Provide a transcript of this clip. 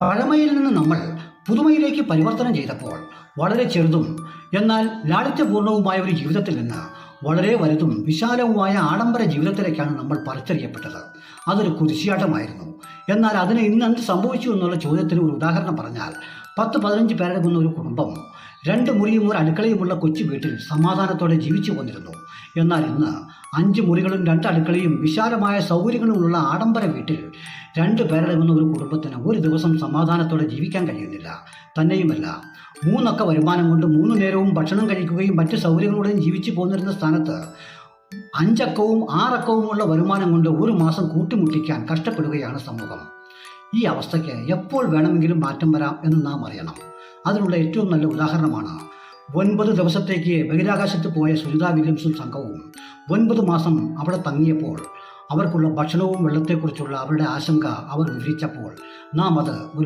പഴമയിൽ നിന്ന് നമ്മൾ പുതുമയിലേക്ക് പരിവർത്തനം ചെയ്തപ്പോൾ വളരെ ചെറുതും എന്നാൽ ലാളിത്യപൂർണവുമായ ഒരു ജീവിതത്തിൽ നിന്ന് വളരെ വലുതും വിശാലവുമായ ആഡംബര ജീവിതത്തിലേക്കാണ് നമ്മൾ പറിച്ചറിയപ്പെട്ടത് അതൊരു കുരിശിയാട്ടമായിരുന്നു. എന്നാൽ അതിന് ഇന്ന് എന്ത് സംഭവിച്ചു എന്നുള്ള ചോദ്യത്തിന് ഒരു ഉദാഹരണം പറഞ്ഞാൽ പത്ത് പതിനഞ്ച് പേരടങ്ങുന്ന ഒരു കുടുംബം രണ്ട് മുറിയും ഒരു അടുക്കളയുമുള്ള കൊച്ചു വീട്ടിൽ സമാധാനത്തോടെ ജീവിച്ചു വന്നിരുന്നു. എന്നാൽ ഇന്ന് അഞ്ച് മുറികളും രണ്ട് അടുക്കളയും വിശാലമായ സൗകര്യങ്ങളുമുള്ള ആഡംബര വീട്ടിൽ രണ്ട് പേരടങ്ങുന്ന ഒരു കുടുംബത്തിന് ഒരു ദിവസം സമാധാനത്തോടെ ജീവിക്കാൻ കഴിയുന്നില്ല. തന്നെയുമല്ല മൂന്നക്ക വരുമാനം കൊണ്ട് മൂന്ന് നേരവും ഭക്ഷണം കഴിക്കുകയും മറ്റ് സൗകര്യങ്ങളോടെയും ജീവിച്ചു പോന്നിരുന്ന സ്ഥാനത്ത് അഞ്ചക്കവും ആറക്കവുമുള്ള വരുമാനം കൊണ്ട് ഒരു മാസം കൂട്ടിമുട്ടിക്കാൻ കഷ്ടപ്പെടുകയാണ് സമൂഹം. ഈ അവസ്ഥയ്ക്ക് എപ്പോൾ വേണമെങ്കിലും മാറ്റം വരാം എന്ന് നാം അറിയണം. അതിനുള്ള ഏറ്റവും നല്ല ഉദാഹരണമാണ് ഒൻപത് ദിവസത്തേക്ക് ബഹിരാകാശത്ത് പോയ സുനിത വില്യംസും സംഘവും ഒൻപത് മാസം അവിടെ തങ്ങിയപ്പോൾ അവർക്കുള്ള ഭക്ഷണവും വെള്ളത്തെക്കുറിച്ചുള്ള അവരുടെ ആശങ്ക അവർ വിവരിച്ചപ്പോൾ നാം അത് ഒരു